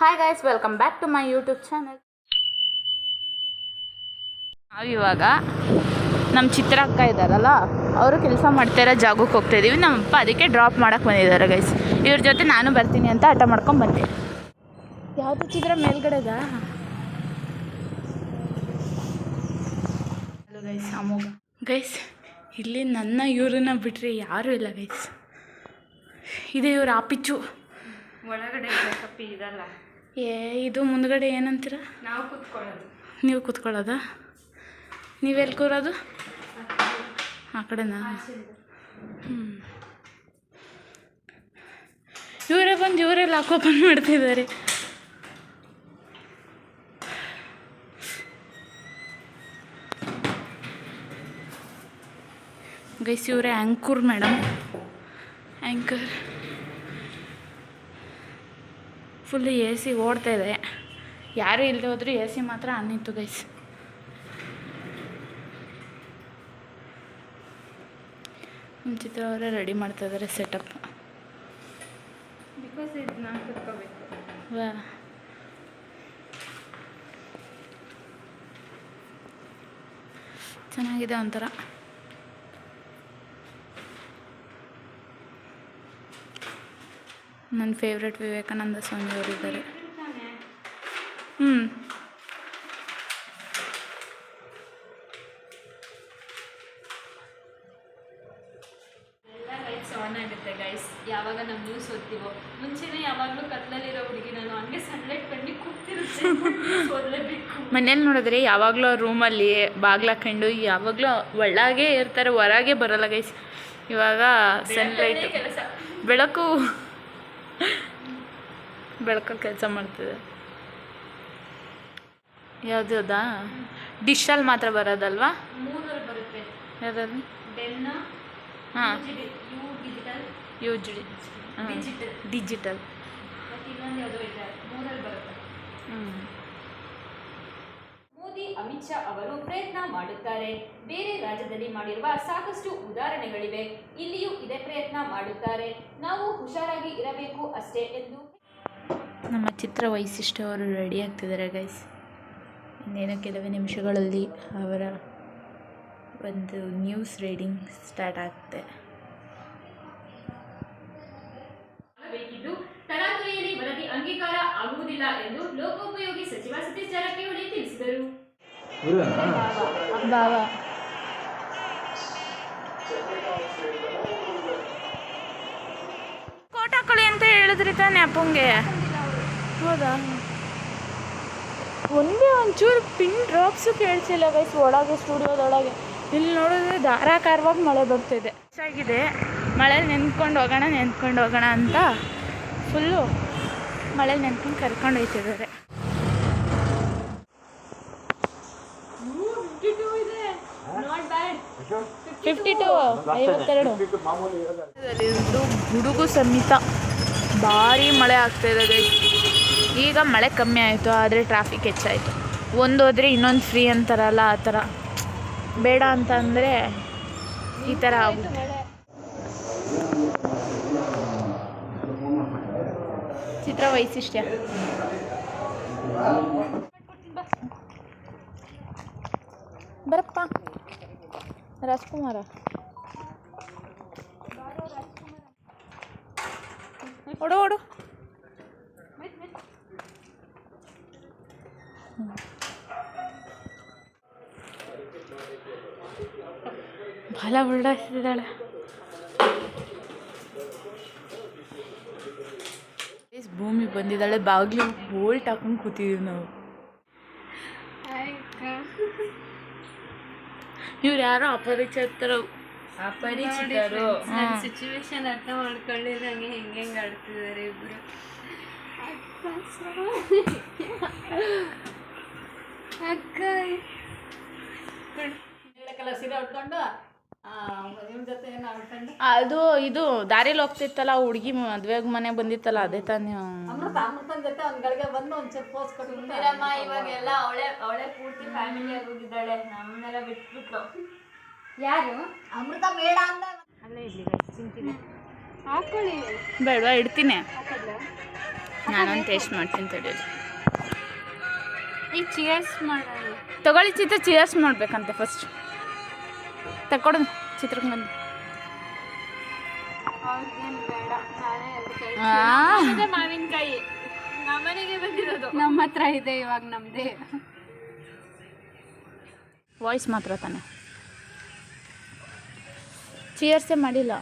Hi guys welcome back to my YouTube channel ನಾವಿವಾಗ ನಮ್ಮ ಚಿತ್ರ ಅಕ್ಕ ಇದ್ದಾರಲ್ಲ ಅವರು ಕೆಲಸ ಮಾಡ್ತಾ ಇರೋ ಜಾಗಕ್ಕೆ ಹೋಗ್ತಾ ಇದ್ದೀವಿ ನಮ್ಮಪ್ಪ ಅದಕ್ಕೆ ಡ್ರಾಪ್ ಮಾಡೋಕ್ಕೆ ಬಂದಿದ್ದಾರೆ ಗೈಸ್ ಇವ್ರ ಜೊತೆ ನಾನು ಬರ್ತೀನಿ ಅಂತ ಆಟ ಮಾಡ್ಕೊಂಡು ಬಂದೆ. ಯಾವುದು ಚಿತ್ರ ಮೇಲ್ಗಡೆದಾ ಗೈಸ್ ಅಮೋಘ. ಗೈಸ್ ಇಲ್ಲಿ ನನ್ನ ಇವ್ರನ್ನ ಬಿಟ್ಟರೆ ಯಾರೂ ಇಲ್ಲ ಗೈಸ್ ಇದೆ ಇವ್ರ ಆಪಿಚ್ಚು ಒಳಗಡೆ ಕಪ್ಪಿ ಇದಲ್ಲ. ಏ ಇದು ಮುಂದ್ಗಡೆ ಏನಂತೀರ? ನಾವು ಕೂತ್ಕೊಳ್ಳೋದು. ನೀವು ಕೂತ್ಕೊಳ್ಳೋದಾ? ನೀವೆಲ್ಲಿ ಕೂರೋದು? ಆ ಕಡೆನಾ? ಹ್ಞೂ ಇವರೇ ಬಂದು ಇವರೇ ಲಾಕ್ ಓಪನ್ ಮಾಡ್ತಿದ್ದಾರೆ. ಗೈಸ್ ಇವರೇ anchor madam anchor full A C ಓಡ್ತಾ ಇದೆ. ಯಾರೂ ಇಲ್ಲದೆ ಹೋದರೂ ಎ ಸಿ ಮಾತ್ರ ಆನ್ ಇತ್ತು ಗೈಸ್ ನಮ್ಮ ಚಿತ್ರ ಅವರೇ ರೆಡಿ ಮಾಡ್ತಾ ಇದ್ದಾರೆ ಸೆಟಪ್ ಬಿಕಾಸ್ ಇದು ನಾನು ಕುತ್ಕೋಬೇಕು ವಾ. ಚೆನ್ನಾಗಿದೆ ಒಂಥರ. ನನ್ನ ಫೇವ್ರೆಟ್ ವಿವೇಕಾನಂದ ಸ್ವಾಮಿ ಇದ್ದಾರೆ ಹ್ಞೂ ಗೈಸ್ ಯಾವಾಗ ನಾವು ನ್ಯೂಸ್ ಓದ್ತೀವೋ? ಮುಂಚೆನೇ ಯಾವಾಗಲೂ ಕತ್ಲಲ್ಲಿರೋ ಹುಡುಗಿ ನಾನು ಹಂಗೆ ಸನ್ಲೈಟ್ ಕಣ್ಣಿಗೆ ಕೂತಿರುತ್ತೆ ಓದಲೇಬೇಕು. ಮನೇಲಿ ನೋಡಿದ್ರೆ ಯಾವಾಗಲೂ ರೂಮಲ್ಲಿ ಬಾಗ್ಲಾಕೊಂಡು ಯಾವಾಗಲೂ ಒಳಗೆ ಇರ್ತಾರೆ ಹೊರಗೆ ಬರಲ್ಲ ಗೈಸ್ ಇವಾಗ ಸನ್ಲೈಟ್ ಕೆಲಸ. ಬೆಳಕು ಬೆಳಕಲ್ಲಿ ಕೆಲಸ ಮಾಡ್ತಿದೆ. ಯಾವ್ದು ಅದಾ? ಡಿಶಲ್ಲಿ ಮಾತ್ರ ಬರೋದಲ್ವಾ? ಹಾಂ. U G digital. ಹ್ಞೂ ಅಮಿತ್ ಶಾ ಅವರು ಪ್ರಯತ್ನ ಮಾಡುತ್ತಾರೆ. ಬೇರೆ ರಾಜ್ಯದಲ್ಲಿ ಮಾಡಿರುವ ಸಾಕಷ್ಟು ಉದಾಹರಣೆಗಳಿವೆ. ಇಲ್ಲಿಯೂ ಇದೇ ಪ್ರಯತ್ನ ಮಾಡುತ್ತಾರೆ. ನಾವು ಹುಷಾರಾಗಿ ಇರಬೇಕು ಅಷ್ಟೇ ಎಂದು ನಮ್ಮ ಚಿತ್ರ ವೈಶಿಷ್ಟ್ಯವರು ರೆಡಿ ಆಗ್ತಿದ್ದಾರೆ ಗೈಸ್ ಇನ್ನೇನು ಕೆಲವೇ ನಿಮಿಷಗಳಲ್ಲಿ ಅವರ ಒಂದು ನ್ಯೂಸ್ ರೀಡಿಂಗ್ ಸ್ಟಾರ್ಟ್ ಆಗುತ್ತೆ. ಬಾಬಾ. ಕೋಟ್ ಹಾಕೊಳ್ಳಿ ಅಂತ ಹೇಳಿದ್ರಿ ತಾನೆ ಅಪ್ಪಂಗೆ? ಹೌದಾ? ಒಂದೇ ಒಂಚೂರು ಪಿನ್ ಡ್ರಾಪ್ಸು ಕೇಳಿಸಿಲ್ಲ ಗೈಸ್ ಒಳಗೆ ಸ್ಟುಡಿಯೋದೊಳಗೆ. ಇಲ್ಲಿ ನೋಡಿದ್ರೆ ಧಾರಾಕಾರವಾಗಿ ಮಳೆ ಬರ್ತಿದೆ. ಹೆಚ್ಚಾಗಿದೆ. ಮಳೆ ನೆನ್ಕೊಂಡು ಹೋಗೋಣ ನೆನ್ಕೊಂಡು ಹೋಗೋಣ ಅಂತ. ಫುಲ್ಲು ಮಳೆ ನೆನ್ಕೊಂಡು ಕರ್ಕೊಂಡು ಹೋಯ್ತಿದ್ದಾರೆ. ಫಿಫ್ಟಿ ಟು ಐವತ್ತೆರಡು. ಇದು ಗುಡುಗು ಸಮೇತ ಭಾರಿ ಮಳೆ ಆಗ್ತಾ ಇರೋದೇ. ಈಗ ಮಳೆ ಕಮ್ಮಿ ಆಯಿತು, ಆದರೆ ಟ್ರಾಫಿಕ್ ಹೆಚ್ಚಾಯಿತು. ಒಂದು ಹೋದರೆ ಇನ್ನೊಂದು ಫ್ರೀ ಅಂತಾರಲ್ಲ ಆ ಥರ. ಬೇಡ ಅಂತ ಅಂದರೆ ಈ ಥರ ಆಗುತ್ತೆ. ಚಿತ್ರ ವೈಶಿಷ್ಟ್ಯ. ಬರಪ್ಪ ರಾಜ್ಕುಮಾರ ಓಡು ಓಡು ಬಲ ಬಿಡಾಡ್ತಿದ್ದಾಳೆ ಭೂಮಿ ಬಂದಿದ್ದಾಳೆ ಬಾಗ್ಲು ಬೋಲ್ಟ್ ಹಾಕೊಂಡು ಕೂತಿದ್ದೀವಿ ನಾವು ಇವ್ರು ಯಾರೋ ಅಪರಿಚಿತರು. ಅಪರಿಚಿತರು. ಸಿಚುವೇಶನ್ ಅರ್ಥ ಮಾಡ್ಕೊಳ್ಳಿರಂಗೆ ಹೆಂಗೆ ಹೆಂಗೆ ಆಡ್ತಿದ್ದಾರೆ ಇಬ್ರು. ಅಕ್ಕ ಕಲರ್ ಸೀರೆ ಉಟ್ಕೊಂಡು ಅದು ಇದು ದಾರಿಲಿ ಹೋಗ್ತಿತ್ತಲ್ಲ ಹುಡುಗಿ ಮದ್ವೆಗ್ ಮನೆ ಬಂದಿತ್ತಲ್ಲ ಅದೇ ತಾನೇ. ಇವಾಗೆಲ್ಲ ಅವಳೆ ಅವಳೆ ಪೂರ್ತಿ ಹೋಗಿದ್ದಾಳೆ ನಮ್ಮನ್ನೆಲ್ಲ ಯಾರು? ಅಮೃತ ಬೇಡ ಅಂದ ಅಲ್ಲೇ ಇರ್ಲಿ ಚಿಂತಿದೆ ಹಾಕೊಳ್ಳಿ. ಬೇಡವಾ ಇಡ್ತೀನಿ. ನಾನೊಂದು ಟೇಸ್ಟ್ ಮಾಡ್ತೀನಿ ತಡೀರಿ ಈಗ ಚಿಯರ್ಸ್ ಮಾಡೋಣ. ತಗೊಳ್ಳಿ ಚಿತ್ರ ಚಿಯರ್ಸ್ ಮಾಡ್ಬೇಕಂತೆ ಫಸ್ಟ್ ಕೈ ಆ, ಮಾವಿನಕಾಯಿ. ನಮ್ಮ ಹತ್ರ ಇದೆ ಇವಾಗ ನಮ್ದೇ. ವಾಯ್ಸ್ ಮಾತ್ರ ತಾನೆ. ಚಿಯರ್ಸೇ ಮಾಡಿಲ್ಲ.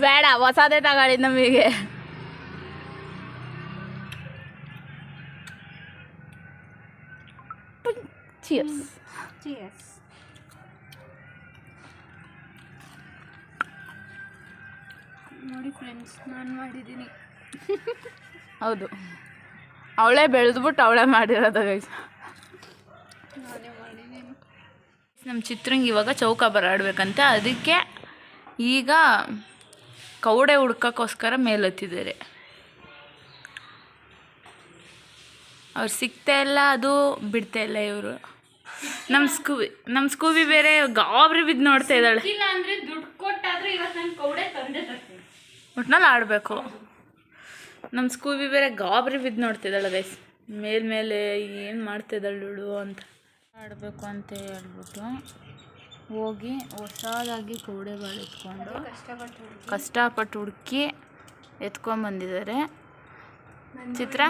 ಬೇಡ ಹೊಸದೇ ತಗೊಳ್ಳಿ ನಮಗೆ. Cheers Cheers. ನೋಡಿ ಫ್ರೆಂಡ್ಸ್ ನಾನು ಮಾಡಿದ್ದೀನಿ. ಹೌದು. ಅವಳೇ ಬೆಳೆದ್ಬಿಟ್ಟು ಅವಳೇ ಮಾಡಿರೋದು ಗೈಸ್ ನಾನೇ ಮಾಡಿದ್ದೀನಿ. ನಮ್ಮ ಚಿತ್ರಂಗ ಇವಾಗ ಚೌಕ ಬರಾಡ್ಬೇಕಂತೆ. ಅದಕ್ಕೆ ಈಗ ಕೌಡೆ ಹುಡ್ಕೋಕ್ಕೋಸ್ಕರ ಮೇಲತ್ತಿದ್ದಾರೆ. ಅವ್ರು ಸಿಗ್ತಾ ಇಲ್ಲ ಅದು ಬಿಡ್ತಾ ಇಲ್ಲ ಇವರು. ನಮ್ಮ ಸ್ಕೂಬಿ ನಮ್ಮ ಸ್ಕೂಬಿ ಬೇರೆ ಗಾಬರಿ ಬಿದ್ದು ನೋಡ್ತಾ ಇದ್ದಾಳೆ. ಇಲ್ಲ ಅಂದ್ರೆ ದುಡ್ಡು ಕೊಟ್ಟಾದ್ರೂ ಇವತ್ತು ನಾನು ಕೌಡೆ ತಂದೆ ತರ್ತೀನಿ. ಒಟ್ನಲ್ಲಿ ಆಡಬೇಕು. ನಮ್ಮ ಸ್ಕೂಬಿ ಬೇರೆ ಗಾಬರಿ ಬಿದ್ದು ನೋಡ್ತಿದ್ದಾಳೆ ಗೈಸ್ ಮೇಲ್ಮೇಲೆ ಏನು ಮಾಡ್ತಾ ಇದ್ದಾಳು ಅಂತ. ಆಡಬೇಕು ಅಂತ ಹೇಳ್ಬಿಟ್ಟು ಹೋಗಿ ಹೊಸದಾಗಿ ಕೌಡೆಗಳು ಎತ್ಕೊಂಡು ಕಷ್ಟಪಟ್ಟು ಕಷ್ಟಪಟ್ಟು ಹುಡುಕಿ ಎತ್ಕೊಂಬಂದಿದ್ದಾರೆ ಚಿತ್ರ?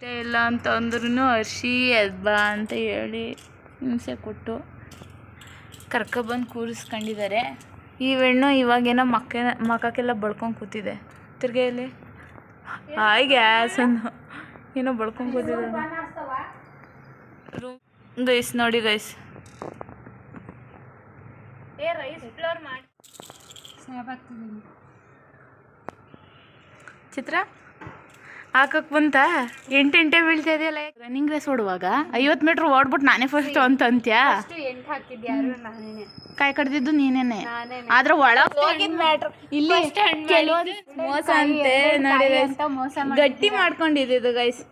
ಅಷ್ಟೇ ಇಲ್ಲ ಅಂತ ಅಂದ್ರೂ ಹರ್ಷಿ ಎದ್ಬಾ ಅಂತ ಹೇಳಿ ಹಿಂಸೆ ಕೊಟ್ಟು ಕರ್ಕೊಬಂದು ಕೂರಿಸ್ಕೊಂಡಿದ್ದಾರೆ. ಈ ಹೆಣ್ಣು ಇವಾಗೇನೋ ಮಕ್ಕ ಮಕ್ಕಕ್ಕೆಲ್ಲ ಬಳ್ಕೊಂಡು ಕೂತಿದೆ. ತಿರ್ಗೆಯಲ್ಲಿ ಹಾಯ್ ಗ್ಯಾಸ್ ಅನ್ನು ಏನೋ ಬಳ್ಕೊಂಡು ಕೂತಿದೆ. ಗೈಸ್ ನೋಡಿ ಗೈಸ್ ಚಿತ್ರ? ಹಾಕಕ್ ಬಂತ? ಎಂಟು ಎಂಟೆ ಬೀಳ್ತಾ ಇದೆಯಲ್ಲ ರನ್ನಿಂಗ್ ರೇಸ್ ಓಡುವಾಗ ಐವತ್ತು ಮೀಟ್ರ್ ಓಡ್ಬಿಟ್ಟು ನಾನೇ ಫಸ್ಟ್ ಅಂತ ಅಂತ್ಯಾ? ಎಂಟು ನಾನೇನೆ. ಕಾಯಿ ಕಡ್ದಿದ್ದು ನೀನೇನೆ. ಆದ್ರೆ ಇಲ್ಲಿ ಮೋಸ ಅಂತೆ ನೋಡಿ ಗಟ್ಟಿ ಮಾಡ್ಕೊಂಡಿದ್ದು ಗೈಸ್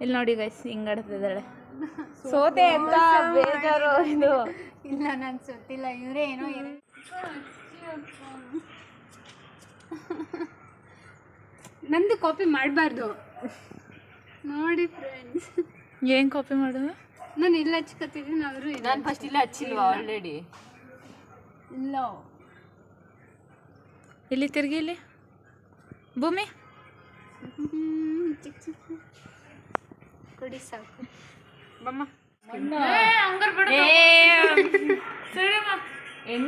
ಇಲ್ಲಿ ನೋಡಿ ಗೈಸ್ ಹಿಂಗ್ ಆಡ್ತಿದ್ದಾಳೆ. ಸೋತೆ ಅಂತ ಬೇಜಾರು ಇದು. ಇಲ್ಲ ನಾನು ಸುತ್ತಿಲ್ಲ ಇವರೇ ಏನೋ ಏನೋ ನಂದು ಕಾಪಿ ಮಾಡಬಾರ್ದು. ನೋಡಿ ಫ್ರೆಂಡ್ಸ್ ಏನು ಕಾಪಿ ಮಾಡೋದು? ನಾನು ಇಲ್ಲ ಹಚ್ಕೊತಿದ್ದೀನಿ ಅವರು ನಾನು ಫಸ್ಟ್ ಇಲ್ಲ ಹಚ್ಚಿಲ್ವಾ ಆಲ್ರೆಡಿ ಇಲ್ಲ. ಇಲ್ಲಿ ತಿರುಗಿ ಇಲ್ಲಿ. ಭೂಮಿ? ಹ್ಮ್, ಚಿಕ್ಕ ಚಿಕ್ಕ ಕೊಡಿ ಸಾಕು. ಬಮ್ಮ.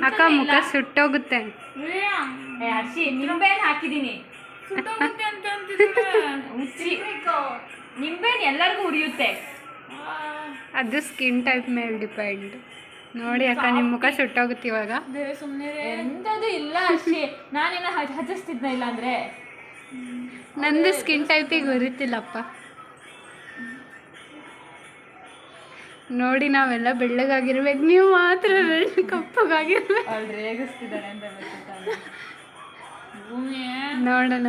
ಅಕ್ಕ ಮುಖ ಸುಟ್ಟೋಗುತ್ತೆ. ಹರ್ಷಿ ನಿಂಬೆಹಣ್ಣು ಹಾಕಿದ್ದೀನಿ ಹುಚ್ಚಿ ನಿಂಬೆಹಣ್ಣು ಎಲ್ಲರಿಗೂ ಉರಿಯುತ್ತೆ. ಅದು ಸ್ಕಿನ್ ಟೈಪ್ ಮೇಲೆ ಡಿಪೆಂಡ್ ನೋಡಿ ಅಕ್ಕ ನಿಮ್ಮ ಮುಖ ಸುಟ್ಟೋಗುತ್ತೆ ಇವಾಗ. ಎಂಥದ್ದು ಇಲ್ಲ ಅಷ್ಟೇ. ನಾನೇನ ಹಚ್ಚಿಸ್ತಿದ್ನ ಇಲ್ಲ ಅಂದ್ರೆ? ನಂದು ಸ್ಕಿನ್ ಟೈಪಿಗೆ ಉರಿತಿಲ್ಲಪ್ಪ. ನೋಡಿ ನಾವೆಲ್ಲ ಬೆಳ್ಳಗಾಗಿರ್ಬೇಕು. ನೀವು ಮಾತ್ರ ಕಪ್ಪಗಾಗಿರ್ಬೇಕು. ಅವ್ಳು ಅಂತ ನೋಡೋಣ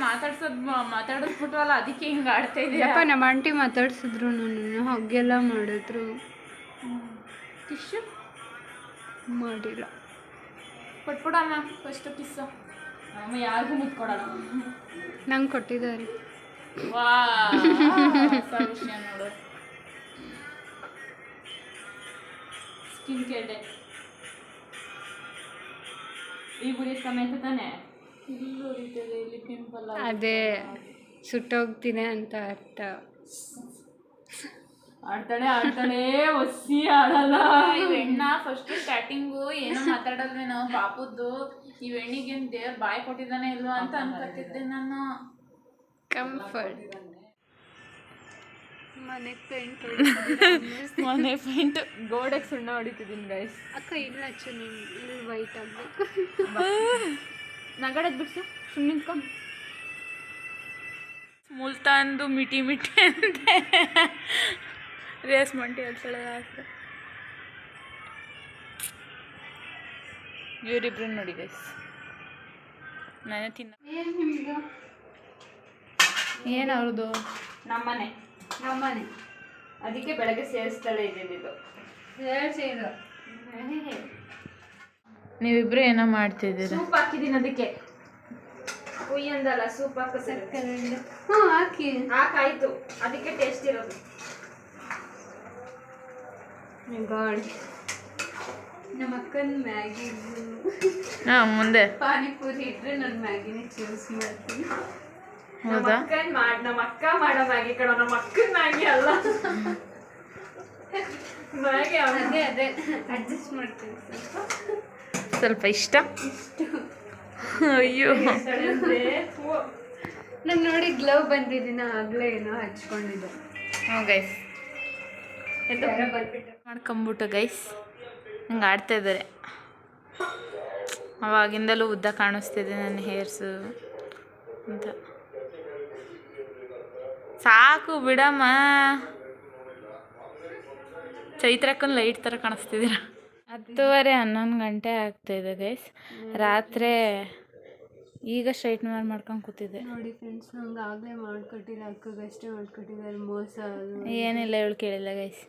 ಮಾತಾಡ್ಸೋದ್ ಮಾತಾಡಿಸ್ಬಿಟ್ವಲ್ಲ ಅದಕ್ಕೆ ಹಿಂಗ್ ಆಡ್ತಾ ಇದೆಯಾ? ನಮ್ಮ ಆಂಟಿ ಮಾತಾಡ್ಸಿದ್ರು ನಾನು ಹಾಗೆಲ್ಲ ಮಾಡಿದ್ರು. ಟಿಶ್ಯೂ? ಮಾಡಿಲ್ಲ. ಕೊಟ್ಬಿಡಮ್ಮ ಫಸ್ಟ್ ಕಿಸ್ಸು ಅಮ್ಮ ಯಾರಿಗೂ ಮುತ್ಕೊಡಲ್ಲ ನಂಗೆ ಕೊಟ್ಟಿದ್ದಾರೆ. ವಾ ನೋಡು. Skin care day. ಈ ತಾನೆ? ಅದೇ ಸುಟ್ಟೋಗ್ತೀನಿ ಅಂತ ಅರ್ಥ. ಆಡ್ತಾಳೆ ಆಡ್ತಾಳೆ ಒಸಿ ಆಡಲ್ಲ. ಈ ಹೆಣ್ಣ ಫಸ್ಟ್ ಸ್ಟಾರ್ಟಿಂಗು ಏನೋ ಮಾತಾಡಲ್ವೇ ನಾವು ಪಾಪದ್ದು ಈ ಹೆಣ್ಣಿಗೆ ದೇವ್ರ ಬಾಯಿ ಕೊಟ್ಟಿದ್ದಾನೆ ಇಲ್ವಾ ಅಂತ ಅನ್ಕೊತಿದ್ದೆ ನಾನು. ಕಂಫರ್ಟ್ ಮನೆ ಪೇಂಟ್ ಮನೆ ಪೇಂಟ್ ಗೋಡೆಗೆ ಸುಣ್ಣ ಹೊಡಿತಿದ್ದೀನಿ ಗೈಸ್ ಅಕ್ಕ ಇಲ್ಲ ನೀನು ಇಲ್ಲಿ ವೈಟ್ ಆಗಬೇಕು. ನಗಡದ್ ಬಿಡ್ಸು ಸುಮ್ಮನೆ ನಿಂತ್ಕೊಂಡು ಮುಲ್ತಾನ್ದು ಮಿಟಿ ಮಿಟಿ ಅಂತೆ. ರೇಸ್ ಮಂಟಿ ಹೇಳ್ತಾಳೆ ಇವರಿಬ್ರು ನೋಡಿ ಗೈಸ್ ನಾನೇ ತಿನ್ನ ಏನು ಅವ್ರದ್ದು ನಮ್ಮನೆ. ನಮ್ಮನೆ. ಅದಕ್ಕೆ ಬೆಳಗ್ಗೆ ಸೇರಿಸ್ತಾಳೆ ಇದೆ ಇದು ಇದು ನೀವಿಬ್ರು ಏನೋ ಮಾಡ್ತಿದ್ದೀರ? ಸೂಪ್ ಹಾಕಿದೀನಿ ಅದಕ್ಕೆ. ಉಯ್ ಅಂದಲ್ಲ ಸೂಪ್ ಹಾಕ ಹ್ಞೂ ಹಾಕಿ. ಹಾಕಾಯ್ತು. ಅದಕ್ಕೆ ಟೇಸ್ಟ್ ಇರೋದು. ಗಾಡ್ ನಮ್ಮ ಅಕ್ಕನ ಮ್ಯಾಗಿ. ಹಾಂ ಮುಂದೆ. ಪಾನಿಪುರಿ ಇದ್ರೆ ನಾನು ಮ್ಯಾಗಿನೇ ಚೂಸ್ ಮಾಡ್ತೀನಿ. ಹೌದಾ? ನಮ್ಮ ಅಕ್ಕ ಮಾಡೋ ಮ್ಯಾಗಿ ಕಣೋ ನಮ್ಮ ಅಕ್ಕನ ಮ್ಯಾಗಿ ಅಲ್ಲ. ಮ್ಯಾಗಿ ಅವ್ನ್- ಅದೇ ಅದೇ ಅಡ್ಜಸ್ಟ್ ಮಾಡ್ತೀನಿ ಸ್ವಲ್ಪ. ಸ್ವಲ್ಪ ಇಷ್ಟ? ಅಯ್ಯೋ. ನಾನು ನೋಡಿ ಗ್ಲವ್ ಬಂದಿದ್ದೀನ ಆಗಲೇ ಏನೋ ಹಚ್ಕೊಂಡಿದ್ದೆ. ಹ್ಞೂ ಗೈಸ್ ಎಲ್ಲ ಬಂದ್ಬಿಟ್ಟು ಮಾಡ್ಕೊಂಬಿಟ್ಟು ಗೈಸ್ ಹಂಗೆ ಆಡ್ತಾ ಇದ್ದಾರೆ. ಅವಾಗಿಂದಲೂ ಉದ್ದ ಕಾಣಿಸ್ತಿದೆ ನನ್ನ ಹೇರ್ಸು ಅಂತ. ಸಾಕು ಬಿಡಮ್ಮ. ಚೈತ್ರಕ್ಕನ್ ಲೈಟ್ ಥರ ಕಾಣಿಸ್ತಿದ್ದೀರ? ಹತ್ತುವರೆ ಹನ್ನೊಂದು ಗಂಟೆ ಆಗ್ತಾಯಿದೆ ಗೈಸ್ ರಾತ್ರಿ ಈಗ ಸ್ಟ್ರೈಟ್ನರ್ ಮಾಡ್ಕೊಂಡು ಕೂತಿದ್ದೆ. ನೋಡಿ ಫ್ರೆಂಡ್ಸ್ ನಂಗೆ ಆಗಲೇ ಮಾಡ್ಕೊಟ್ಟಿಲ್ಲ ಅಕ್ಕಗಷ್ಟೇ ಮಾಡ್ಕೊಟ್ಟಿದ್ದಾರೆ ಮೋಸ ಏನಿಲ್ಲ ಇವಳು ಕೇಳಿಲ್ಲ ಗೈಸ್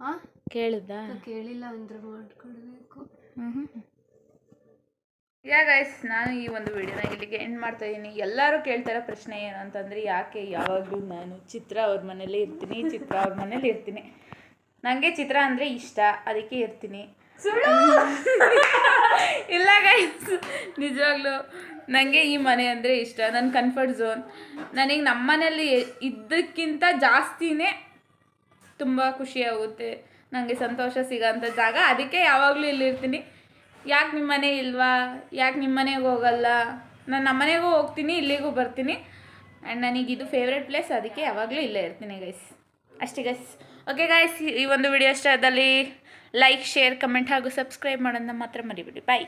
ಹಾಂ ಕೇಳಿದ್ದಾ? ಕೇಳಿಲ್ಲ ಅಂದ್ರೆ ಮಾಡ್ಕೊಡ್ಬೇಕು. ಯಾ ಗೈಸ್ ನಾನು ಈ ಒಂದು ವಿಡಿಯೋನ ಇಲ್ಲಿಗೆ ಎಂಡ್ ಮಾಡ್ತಾ ಇದ್ದೀನಿ ಎಲ್ಲರೂ ಕೇಳ್ತಾರ ಪ್ರಶ್ನೆ ಏನು ಅಂತಂದರೆ ಯಾಕೆ ಯಾವಾಗಲೂ ನಾನು ಚಿತ್ರ ಅವ್ರ ಮನೇಲಿ ಇರ್ತೀನಿ ಚಿತ್ರ ಅವ್ರ ಮನೇಲಿ ಇರ್ತೀನಿ. ನನಗೆ ಚಿತ್ರ ಅಂದರೆ ಇಷ್ಟ ಅದಕ್ಕೆ ಇರ್ತೀನಿ. ಇಲ್ಲ ಗೈಸ್ ನಿಜವಾಗ್ಲೂ ನನಗೆ ಈ ಮನೆ ಅಂದರೆ ಇಷ್ಟ ನನ್ನ ಕಂಫರ್ಟ್ ಝೋನ್ ನನಗೆ ನಮ್ಮ ಮನೇಲಿ ಇದ್ದಕ್ಕಿಂತ ಜಾಸ್ತಿನೇ ತುಂಬ ಖುಷಿಯಾಗುತ್ತೆ ನನಗೆ ಸಂತೋಷ ಸಿಗೋಂಥ ಜಾಗ ಅದಕ್ಕೆ ಯಾವಾಗಲೂ ಇಲ್ಲಿರ್ತೀನಿ ಯಾಕೆ ನಿಮ್ಮ ಮನೆ ಇಲ್ವಾ? ಯಾಕೆ ನಿಮ್ಮ ಮನೆಗೆ ಹೋಗಲ್ಲ? ನಾನು ನಮ್ಮ ಮನೆಗೂ ಹೋಗ್ತೀನಿ, ಇಲ್ಲಿಗೂ ಬರ್ತೀನಿ. ಆ್ಯಂಡ್ ನನಗೆ ಇದು ಫೇವ್ರೆಟ್ ಪ್ಲೇಸ್ ಅದಕ್ಕೆ ಯಾವಾಗಲೂ ಇಲ್ಲೇ ಇರ್ತೀನಿ ಗೈಸ್ ಅಷ್ಟೇ ಗೈಸ್ ಓಕೆ ಗೈಸ್ ಈ ಒಂದು ವಿಡಿಯೋ ಇಷ್ಟದಲ್ಲಿ ಲೈಕ್ ಶೇರ್ ಕಮೆಂಟ್ ಹಾಗೂ ಸಬ್ಸ್ಕ್ರೈಬ್ ಮಾಡೋದನ್ನ ಮಾತ್ರ ಮರಿಬಿಡಿ. ಬಾಯ್